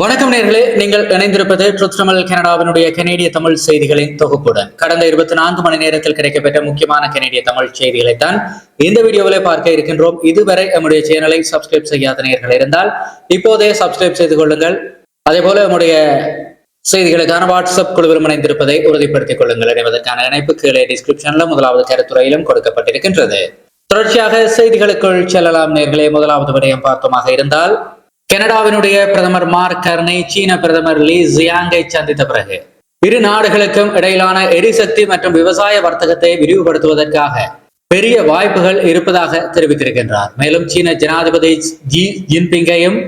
வணக்கம் நேர்களே நீங்கள் இணைந்திருப்பது ட்ருத் தமிழ் கனடாவினுடைய கனேடிய தமிழ் செய்திகளின் தொகுப்புடன். கடந்த இருபத்தி நான்கு மணி நேரத்தில் கிடைக்கப்பெற்ற முக்கியமான கனேடிய தமிழ் செய்திகளை தான் இந்த வீடியோவில் பார்க்க இருக்கின்றோம். இதுவரை நம்முடைய சேனலை சப்ஸ்கிரைப் செய்யாத நேர்கள் இருந்தால் இப்போதே சப்ஸ்கிரைப் செய்து கொள்ளுங்கள். அதே போல நம்முடைய செய்திகளுக்கான வாட்ஸ்அப் குழுவிலும் இணைந்திருப்பதை உறுதிப்படுத்திக் கொள்ளுங்கள். இணைவதற்கான இணைப்பு கீழே டிஸ்கிரிப்ஷன்ல முதலாவது கருத்துறையிலும் கொடுக்கப்பட்டிருக்கின்றது. தொடர்ச்சியாக செய்திகளுக்குள் செல்லலாம் நேர்களே முதலாவது விடயம் பார்த்தோமாக இருந்தால் கனடாவினுடைய பிரதமர் மார்க் கர்னை சீன பிரதமர் லீ ஜியாங்கை சந்தித்த பிறகு இரு நாடுகளுக்கும் இடையிலான எரிசக்தி மற்றும் விவசாய வர்த்தகத்தை விரிவுபடுத்துவதற்காக பெரிய வாய்ப்புகள் இருப்பதாக தெரிவித்திருக்கின்றார். மேலும் சீன ஜனாதிபதி ஜி ஜின்பிங்கையும்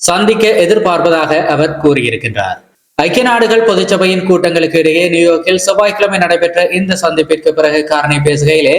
சந்திக்க எதிர்பார்ப்பதாக அவர் கூறியிருக்கின்றார். ஐக்கிய நாடுகள் பொதுச்சபையின் கூட்டங்களுக்கு இடையே நியூயார்க்கில் செவ்வாய்க்கிழமை நடைபெற்ற இந்த சந்திப்பிற்கு பிறகு காரணி பேசுகையிலே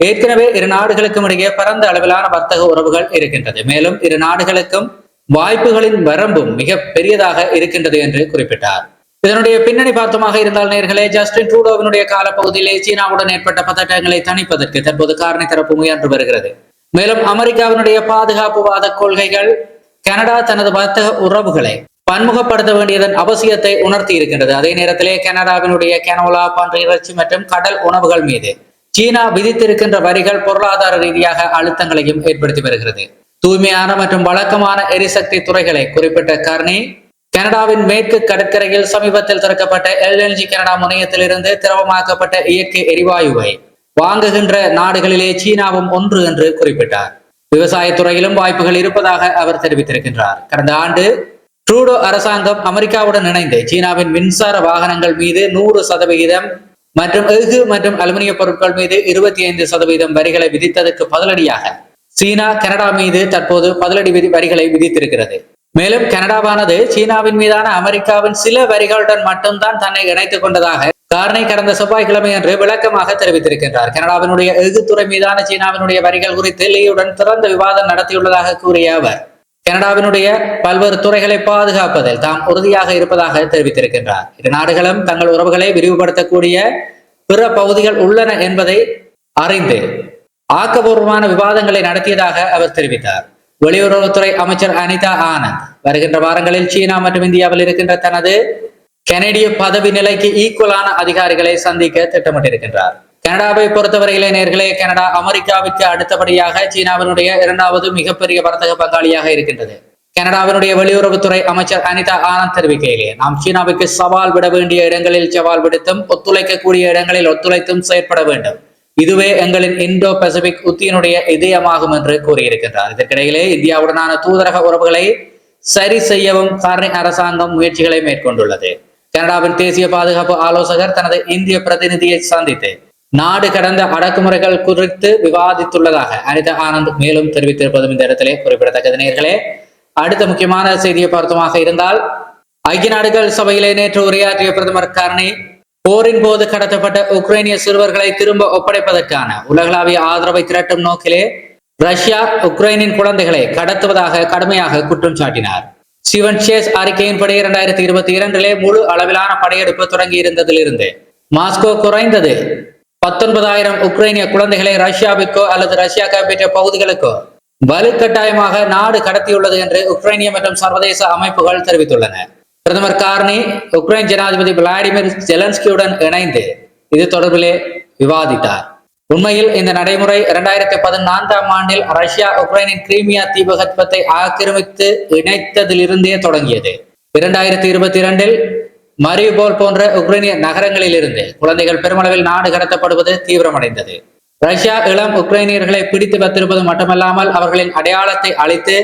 ஏற்கனவே இரு நாடுகளுக்கும் இடையே பரந்த அளவிலான வர்த்தக உறவுகள் இருக்கின்றது. மேலும் இரு நாடுகளுக்கும் வாய்ப்புகளின் வரம்பும் மிக பெரியதாக இருக்கின்றது என்று குறிப்பிட்டார். இதனுடைய பின்னணி பார்த்தமாக இருந்தால் நேர்களே ஜஸ்டின் ட்ரூடோவினுடைய காலப்பகுதியிலே சீனாவுடன் ஏற்பட்ட பதட்டங்களை தணிப்பதற்கு தற்போது காரணி தரப்பு முயன்று வருகிறது. மேலும் அமெரிக்காவினுடைய பாதுகாப்புவாத கொள்கைகள் கனடா தனது வர்த்தக உறவுகளை பன்முகப்படுத்த வேண்டியதன் அவசியத்தை உணர்த்தி இருக்கின்றது. அதே நேரத்திலே கனடாவினுடைய கனோலா போன்ற இறைச்சி மற்றும் கடல் உணவுகள் மீது சீனா விதித்திருக்கின்ற வரிகள் பொருளாதார ரீதியாக அழுத்தங்களையும் ஏற்படுத்தி வருகிறது. தூய்மையான மற்றும் வழக்கமான எரிசக்தி துறைகளை குறிப்பிட்ட கர்னி கனடாவின் மேற்கு கடற்கரையில் சமீபத்தில் திறக்கப்பட்ட எல்என்ஜி கனடா முனையத்திலிருந்து திரவமாக்கப்பட்ட இயற்கை எரிவாயுவை வாங்குகின்ற நாடுகளிலே சீனாவும் ஒன்று என்று குறிப்பிட்டார். விவசாயத்துறையிலும் வாய்ப்புகள் இருப்பதாக அவர் தெரிவித்திருக்கின்றார். கடந்த ஆண்டு ட்ரூடோ அரசாங்கம் அமெரிக்காவுடன் இணைந்து சீனாவின் மின்சார வாகனங்கள் மீது நூறு சதவிகிதம் மற்றும் எஃகு மற்றும் அலுமினிய பொருட்கள் மீது இருபத்தி ஐந்து சதவீதம் வரிகளை விதித்ததற்கு பதிலடியாக சீனா கனடா மீது தற்போது பதிலடி விதி வரிகளை விதித்திருக்கிறது. மேலும் கனடாவானது சீனாவின் மீதான அமெரிக்காவின் சில வரிகளுடன் மட்டும்தான் தன்னை இணைத்துக் கொண்டதாக காரணை கடந்த செவ்வாய்க்கிழமை அன்று விளக்கமாக தெரிவித்திருக்கின்றார். கனடாவினுடைய எஃகுத்துறை மீதான சீனாவினுடைய வரிகள் குறித்து லீயுடன் திறந்த விவாதம் நடத்தியுள்ளதாக கூறிய அவர் கனடாவினுடைய பல்வேறு துறைகளை பாதுகாப்பதில் தாம் உறுதியாக இருப்பதாக தெரிவித்திருக்கின்றார். இரு நாடுகளும் தங்கள் உறவுகளை விரிவுபடுத்தக்கூடிய பிற பகுதிகள் உள்ளன என்பதை அறிந்து ஆக்கபூர்வமான விவாதங்களை நடத்தியதாக அவர் தெரிவித்தார். வெளியுறவுத்துறை அமைச்சர் அனிதா ஆனந்த் வருகின்ற வாரங்களில் சீனா மற்றும் இந்தியாவில் இருக்கின்ற தனது கனடிய பதவி நிலைக்கு ஈக்குவலான அதிகாரிகளை சந்திக்க திட்டமிட்டிருக்கின்றார். கனடாவை பொறுத்தவரையிலே நேர்களே கனடா அமெரிக்காவுக்கு அடுத்தபடியாக சீனாவினுடைய இரண்டாவது மிகப்பெரிய வர்த்தக பங்காளியாக இருக்கின்றது. கனடாவினுடைய வெளியுறவுத்துறை அமைச்சர் அனிதா ஆனந்த் தெரிவிக்கையிலே நாம் சீனாவுக்கு சவால் விட வேண்டிய இடங்களில் சவால் விடுத்தும் ஒத்துழைக்கக்கூடிய இடங்களில் ஒத்துழைத்தும் செயற்பட வேண்டும். இதுவே எங்களின் இந்தோ பசிபிக் உத்தியினுடைய இதயமாகும் என்று கூறியிருக்கின்றார். இதற்கிடையிலே இந்தியாவுடனான தூதரக உறவுகளை சரி செய்யவும் காரணி அரசாங்கம் முயற்சிகளை மேற்கொண்டுள்ளது. கனடாவின் தேசிய பாதுகாப்பு ஆலோசகர் தனது இந்திய பிரதிநிதியை சந்தித்து நாடு கடந்த அடக்குமுறைகள் குறித்து விவாதித்துள்ளதாக அனிதா ஆனந்த் மேலும் தெரிவித்திருப்பதும் இந்த இடத்திலே குறிப்பிடத்தக்கது. நேர்களே அடுத்த முக்கியமான செய்தியை பார்த்தமாக இருந்தால் ஐக்கிய நாடுகள் சபையிலே நேற்று உரையாற்றிய பிரதமர் கர்னி போரின் போது கடத்தப்பட்ட உக்ரைனிய சிறுவர்களை திரும்ப ஒப்படைப்பதற்கான உலகளாவிய ஆதரவை திரட்டும் நோக்கிலே ரஷ்யா உக்ரைனின் குழந்தைகளை கடத்துவதாக கடுமையாக குற்றம் சாட்டினார். சிவன் சேஸ் அறிக்கையின்படி இரண்டாயிரத்தி இருபத்தி இரண்டிலே முழு அளவிலான படையெடுப்பு தொடங்கி இருந்ததிலிருந்து மாஸ்கோ குறைந்தது பத்தொன்பதாயிரம் உக்ரைனிய குழந்தைகளை ரஷ்யாவுக்கோ அல்லது ரஷ்யா கைப்பற்றிய பகுதிகளுக்கோ வலுக்கட்டாயமாக நாடு கடத்தியுள்ளது என்று உக்ரைனிய மற்றும் சர்வதேச அமைப்புகள் தெரிவித்துள்ளன. பிரதமர் கார்னி உக்ரைன் ஜனாதிபதி விளாடிமிர் ஜெலன்ஸ்கியுடன் இணைந்து இது தொடர்பிலே விவாதித்தார். உண்மையில் இந்த நடைமுறை இரண்டாயிரத்தி பதினான்காம் ஆண்டில் ரஷ்யா உக்ரைனின் கிரீமியா தீபகற்பத்தை ஆக்கிரமித்து இணைத்ததிலிருந்தே தொடங்கியது. இரண்டாயிரத்தி இருபத்தி இரண்டில் மரியுபோல் போன்ற உக்ரைனிய நகரங்களில் இருந்து குழந்தைகள் பெருமளவில் நாடு கடத்தப்படுவது தீவிரமடைந்தது. ரஷ்யா இளம் உக்ரைனியர்களை பிடித்து வைத்திருப்பது மட்டுமல்லாமல் அவர்களின் அடையாளத்தை அழித்து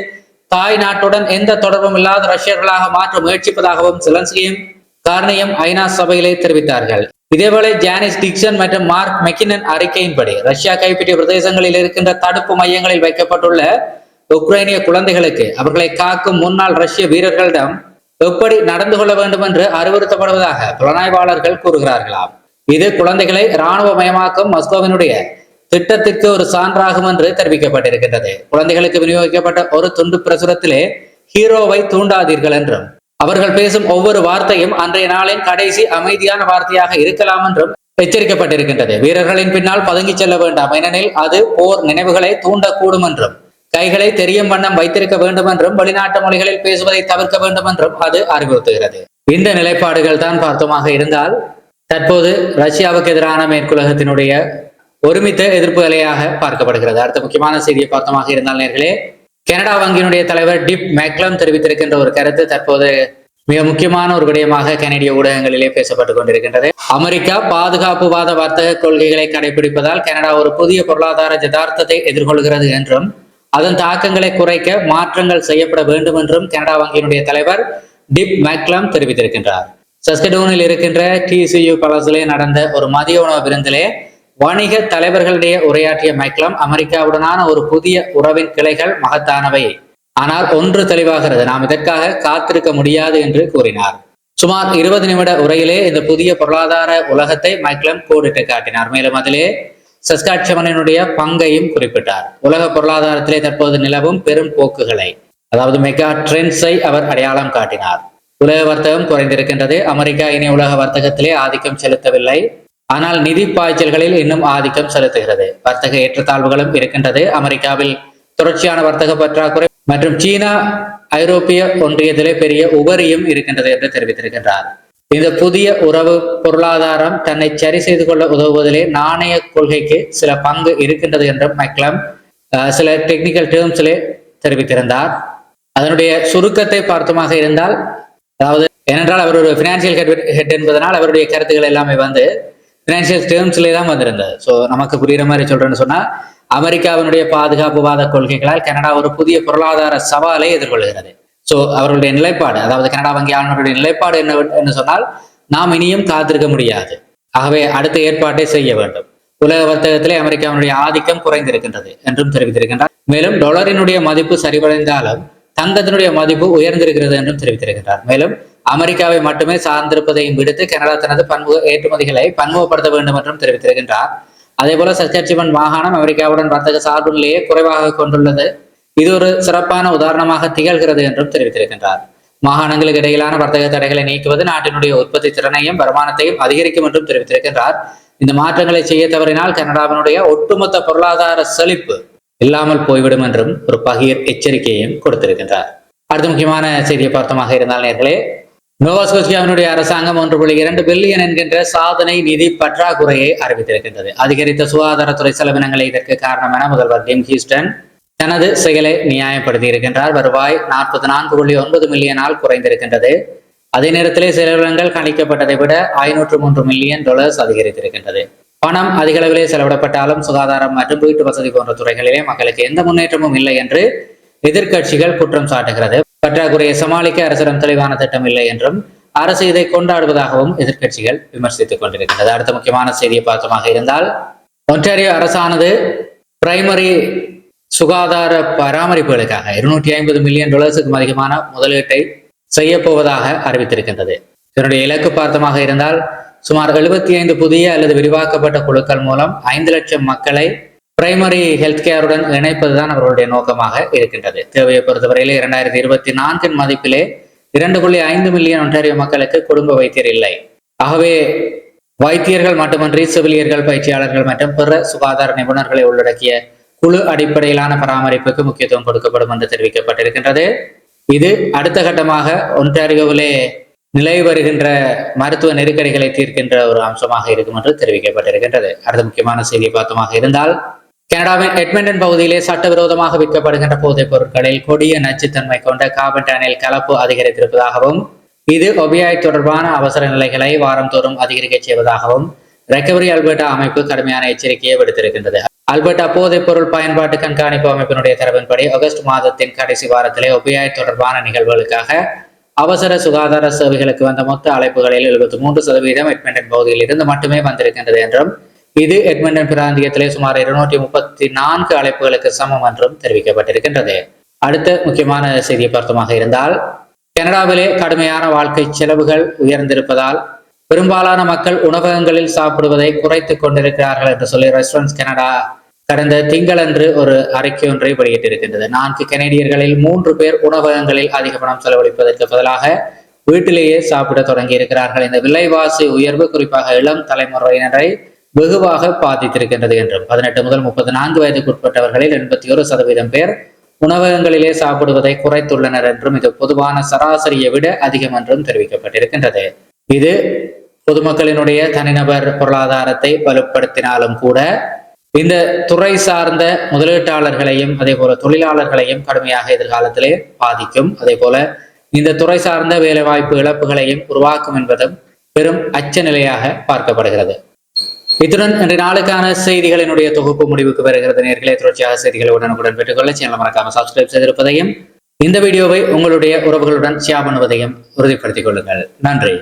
தாய் நாட்டுடன் எந்த தொடர்பும் இல்லாத ரஷ்யர்களாக மாற்ற முயற்சிப்பதாகவும் சிலன்ஸ்கியும் காரணியும் ஐநா சபையிலே தெரிவித்தார்கள். இதேவேளை ஜானிஸ் டிக்சன் மற்றும் மார்க் மெக்கினன் அறிக்கையின்படி ரஷ்யா கைப்பற்றிய பிரதேசங்களில் இருக்கின்ற தடுப்பு மையங்களில் வைக்கப்பட்டுள்ள உக்ரைனிய குழந்தைகளுக்கு அவர்களை காக்கும் முன்னாள் ரஷ்ய வீரர்களிடம் எப்படி நடந்து கொள்ள வேண்டும் என்று அறிவுறுத்தப்படுவதாக புலனாய்வாளர்கள் கூறுகிறார்களாம். இது குழந்தைகளை இராணுவமயமாக்கும் மஸ்கோவினுடைய திட்டத்திற்கு ஒரு சான்றாகும் என்று தெரிவிக்கப்பட்டிருக்கின்றது. குழந்தைகளுக்கு விநியோகிக்கப்பட்ட ஒரு துண்டு பிரசுரத்திலே ஹீரோவை தூண்டாதீர்கள் என்றும் அவர்கள் பேசும் ஒவ்வொரு வார்த்தையும் அன்றைய நாளின் கடைசி அமைதியான வார்த்தையாக இருக்கலாம் என்றும் எச்சரிக்கப்பட்டிருக்கின்றது. வீரர்களின் பின்னால் பதுங்கி செல்ல வேண்டாம் ஏனெனில் அது போர் நினைவுகளை தூண்டக்கூடும் என்றும் கைகளை தெரியும் வண்ணம் வைத்திருக்க வேண்டும் என்றும் வெளிநாட்டு மொழிகளில் பேசுவதை தவிர்க்க வேண்டும் என்றும் அது அறிவுறுத்துகிறது. இந்த நிலைப்பாடுகள் தான் பார்த்தோமாக இருந்தால் தற்போது ரஷ்யாவுக்கு எதிரான மேற்குலகத்தினுடைய ஒருமித்த எதிர்ப்பு அலையாக பார்க்கப்படுகிறது. அடுத்த முக்கியமான செய்தியை பார்த்தமாக இருந்தால் நேர்களே கனடா வங்கியினுடைய தலைவர் டிப் மேக்லம் தெரிவித்திருக்கின்ற ஒரு கருத்து தற்போது மிக முக்கியமான ஒரு விடயமாக கனடிய ஊடகங்களிலே பேசப்பட்டுக் கொண்டிருக்கின்றது. அமெரிக்கா பாதுகாப்புவாத வர்த்தக கொள்கைகளை கடைபிடிப்பதால் கனடா ஒரு புதிய பொருளாதார யதார்த்தத்தை எதிர்கொள்கிறது என்றும் அதன் தாக்கங்களை குறைக்க மாற்றங்கள் செய்யப்பட வேண்டும் என்றும் கனடா வங்கியினுடைய தலைவர் டிப் மேக்லம் தெரிவித்திருக்கின்றார். சஸ்கடோனில் இருக்கின்ற டிசியு பலசிலே நடந்த ஒரு மதிய உணவு விருந்திலே வணிக தலைவர்களிடையே உரையாற்றிய மைக்லம் அமெரிக்காவுடனான ஒரு புதிய உறவின் கிளைகள் மகத்தானவை. ஆனால் ஒன்று தெளிவாகிறது நாம் இதற்காக காத்திருக்க முடியாது என்று கூறினார். சுமார் இருபது நிமிட உரையிலே இந்த புதிய பொருளாதார உலகத்தை மைக்லம் கோடிட்டு காட்டினார். மேலும் அதிலே சஸ்காட்சமனினுடைய பங்கையும் குறிப்பிட்டார். உலக பொருளாதாரத்திலே தற்போது நிலவும் பெரும் போக்குகளை அதாவது மெகா ட்ரெண்ட்ஸை அவர் அடையாளம் காட்டினார். உலக வர்த்தகம் குறைந்திருக்கின்றது. அமெரிக்கா இனி உலக வர்த்தகத்திலே ஆதிக்கம் செலுத்தவில்லை. ஆனால் நிதி பாய்ச்சல்களில் இன்னும் ஆதிக்கம் செலுத்துகிறது. வர்த்தக ஏற்றத்தாழ்வுகளும் இருக்கின்றது. அமெரிக்காவில் தொடர்ச்சியான வர்த்தக பற்றாக்குறை மற்றும் சீனா ஐரோப்பிய ஒன்றியத்திலே பெரிய உபரியும் இருக்கின்றது என்று தெரிவித்திருக்கின்றார். இந்த புதிய உறவு பொருளாதாரம் தன்னை சரி செய்து கொள்ள உதவுவதிலே நாணய கொள்கைக்கு சில பங்கு இருக்கின்றது என்றும் மைக்லம் சில டெக்னிக்கல் டேர்ம்ஸிலே தெரிவித்திருந்தார். அதனுடைய சுருக்கத்தை பார்த்தமாக இருந்தால் அதாவது ஏனென்றால் அவர் ஒரு பினான்சியல் ஹெட் என்பதனால் அவருடைய கருத்துக்கள் எல்லாமே வந்து பினான்சியல் டேர்ம்ஸ்லேயே தான் வந்திருந்தது. ஸோ நமக்கு புரியுற மாதிரி சொல்றேன்னு சொன்னா அமெரிக்காவினுடைய பாதுகாப்புவாத கொள்கைகளால் கனடா ஒரு புதிய பொருளாதார சவாலை எதிர்கொள்கிறது. ஸோ அவர்களுடைய நிலைப்பாடு அதாவது கனடா வங்கி ஆளுநருடைய நிலைப்பாடு என்ன என்று சொன்னால் நாம் இனியும் காத்திருக்க முடியாது. ஆகவே அடுத்த ஏற்பாட்டை செய்ய வேண்டும். உலக வர்த்தகத்திலே அமெரிக்காவினுடைய ஆதிக்கம் குறைந்திருக்கின்றது என்றும் தெரிவித்திருக்கின்றார். மேலும் டாலரினுடைய மதிப்பு சரிவடைந்தாலும் தங்கத்தினுடைய மதிப்பு உயர்ந்திருக்கிறது என்றும் தெரிவித்திருக்கின்றார். மேலும் அமெரிக்காவை மட்டுமே சார்ந்திருப்பதையும் விடுத்து கனடா தனது பன்முக ஏற்றுமதிகளை பன்முகப்படுத்த வேண்டும் என்றும் தெரிவித்திருக்கின்றார். அதே போல சஸ்கட்சிவன் மாகாணம் அமெரிக்காவுடன் வர்த்தக சார்பு நிலையை குறைவாக கொண்டுள்ளது. இது ஒரு சிறப்பான உதாரணமாக திகழ்கிறது என்றும் தெரிவித்திருக்கின்றார். மாகாணங்களுக்கு இடையிலான வர்த்தக தடைகளை நீக்குவது நாட்டினுடைய உற்பத்தி திறனையும் வருமானத்தையும் அதிகரிக்கும் என்றும் தெரிவித்திருக்கின்றார். இந்த மாற்றங்களை செய்ய தவறினால் கனடாவினுடைய ஒட்டுமொத்த பொருளாதார செழிப்பு இல்லாமல் போய்விடும் என்றும் ஒரு பகிர் எச்சரிக்கையும் கொடுத்திருக்கின்றார். அடுத்த முக்கியமான செய்தியை பார்த்தமாக இருந்தால் நேர்களே நோவாஸ்கோஸ்கியாவினுடைய அரசாங்கம் ஒன்று புள்ளி இரண்டு பில்லியன் என்கின்ற சாதனை நிதி பற்றாக்குறையை அறிவித்திருக்கின்றது. அதிகரித்த சுகாதாரத்துறை செலவினங்களை இதற்கு காரணம் என முதல்வர் டிம் ஹீஸ்டன் தனது செயலை நியாயப்படுத்தி இருக்கின்றார் வருவாய் நாற்பத்தி நான்கு புள்ளி ஒன்பது மில்லியனால் குறைந்திருக்கின்றது. அதே நேரத்திலே செலவினங்கள் கணிக்கப்பட்டதை விட ஐநூற்று மூன்று மில்லியன் டாலர்ஸ் அதிகரித்திருக்கின்றது. பணம் அதிக அளவிலே செலவிடப்பட்டாலும் சுகாதாரம் மற்றும் வீட்டு வசதி போன்ற துறைகளிலே மக்களுக்கு எந்த முன்னேற்றமும் இல்லை என்று எதிர்க்கட்சிகள் குற்றம் சாட்டுகிறது. பற்றாக்குறையை சமாளிக்க அரசிடம் தெளிவான திட்டம் இல்லை என்றும் அரசு இதை கொண்டாடுவதாகவும் எதிர்க்கட்சிகள் விமர்சித்துக் கொண்டிருக்கின்றது அடுத்த முக்கியமான செய்தியை பார்த்தமாக இருந்தால் ஒன்டாரியோ அரசானது பிரைமரி சுகாதார பராமரிப்புகளுக்காக இருநூற்றி ஐம்பது மில்லியன் டாலர்ஸுக்கும் அதிகமான முதலீட்டை செய்ய போவதாக அறிவித்திருக்கின்றது. இதனுடைய இலக்கு பார்த்தமாக இருந்தால் சுமார் எழுபத்தி ஐந்து புதிய அல்லது விரிவாக்கப்பட்ட குழுக்கள் மூலம் ஐந்து லட்சம் மக்களை பிரைமரி ஹெல்த் கேருடன் இணைப்பதுதான் அவர்களுடைய நோக்கமாக இருக்கின்றது. தேவையை பொறுத்தவரையிலே இரண்டாயிரத்தி இருபத்தி நான்கின் மதிப்பிலே இரண்டு புள்ளி ஐந்து மில்லியன் ஒன்றாரிய மக்களுக்கு குடும்ப வைத்தியர் இல்லை. ஆகவே வைத்தியர்கள் மட்டுமன்றி செவிலியர்கள் பயிற்சியாளர்கள் மற்றும் பிற சுகாதார நிபுணர்களை உள்ளடக்கிய குழு அடிப்படையிலான பராமரிப்புக்கு முக்கியத்துவம் கொடுக்கப்படும் என்று தெரிவிக்கப்பட்டிருக்கின்றது. இது அடுத்த கட்டமாக ஒன்றாரியோவிலே நிலை வருகின்ற மருத்துவ நெருக்கடிகளை தீர்க்கின்ற ஒரு அம்சமாக இருக்கும் என்று தெரிவிக்கப்பட்டிருக்கின்றது. அடுத்த முக்கியமான செய்தியை பார்த்தமாக இருந்தால் கனடாவின் எட்மண்டன் பகுதியிலே சட்டவிரோதமாக விற்கப்படுகின்ற போதைப் பொருட்களில் கொடிய நச்சுத்தன்மை கொண்ட காபன்டானில் கலப்பு அதிகரித்திருப்பதாகவும் இது ஒபியாய் தொடர்பான அவசர நிலைகளை வாரந்தோறும் அதிகரிக்க செய்வதாகவும் ரெக்கவரி அல்பர்டா அமைப்பு கடுமையான எச்சரிக்கையை விடுத்திருக்கின்றது. அல்பர்டா போதைப் பொருள் பயன்பாட்டு கண்காணிப்பு அமைப்பினுடைய தரவின்படி ஆகஸ்ட் மாதத்தின் கடைசி வாரத்திலே ஒபியாய் தொடர்பான நிகழ்வுகளுக்காக அவசர சுகாதார சேவைகளுக்கு வந்த மொத்த அழைப்புகளில் எழுபத்தி மூன்று சதவீதம் எட்மண்டன் பகுதியில் இருந்து மட்டுமே வந்திருக்கின்றது என்றும் இது எட்மண்டன் பிராந்தியத்திலே சுமார் இருநூற்றி முப்பத்தி நான்கு அழைப்புகளுக்கு சமம் என்றும் தெரிவிக்கப்பட்டிருக்கின்றது. அடுத்த முக்கியமான செய்தியை பொருத்தமாக இருந்தால் கனடாவிலே கடுமையான வாழ்க்கை செலவுகள் உயர்ந்திருப்பதால் பெரும்பாலான மக்கள் உணவகங்களில் சாப்பிடுவதை குறைத்துக் கொண்டிருக்கிறார்கள் என்று சொல்லி ரெஸ்டாரண்ட்ஸ் கனடா கடந்த திங்களன்று ஒரு அறிக்கை ஒன்றை வெளியிட்டிருக்கின்றது. நான்கு கனேடியர்களில் மூன்று பேர் உணவகங்களில் அதிக பணம் செலவழிப்பதற்கு பதிலாக வீட்டிலேயே சாப்பிட தொடங்கி இருக்கிறார்கள் இந்த விலைவாசி உயர்வு குறிப்பாக இளம் தலைமுறையினரை வெகுவாக பாதித்திருக்கின்றது என்றும். பதினெட்டு முதல் முப்பது நான்கு வயதுக்கு உட்பட்டவர்களில் எண்பத்தி ஒரு சதவீதம் பேர் உணவகங்களிலே சாப்பிடுவதை குறைத்துள்ளனர் என்றும் இது பொதுவான சராசரியை விட அதிகம் என்றும் தெரிவிக்கப்பட்டிருக்கின்றது. இது பொதுமக்களினுடைய தனிநபர் பொருளாதாரத்தை வலுப்படுத்தினாலும் கூட இந்த துறை சார்ந்த முதலீட்டாளர்களையும் அதே போல தொழிலாளர்களையும் கடுமையாக எதிர்காலத்திலே பாதிக்கும். அதே போல இந்த துறை சார்ந்த வேலைவாய்ப்பு இழப்புகளையும் உருவாக்கும் என்பதும் பெரும் அச்ச நிலையாக பார்க்கப்படுகிறது. இத்துடன் இன்றைய நாளுக்கான செய்திகளினுடைய தொகுப்பு முடிவுக்கு வருகிறது. நேர்களை தொடர்ச்சியாக செய்திகளை உடனுக்குடன் பெற்றுக்கொள்ள சேனல் மறக்காம சப்ஸ்கிரைப் செய்திருப்பதையும் இந்த வீடியோவை உங்களுடைய உறவுகளுடன் ஷேர் பண்ணுவதையும் உறுதிப்படுத்திக் கொள்ளுங்கள். நன்றி.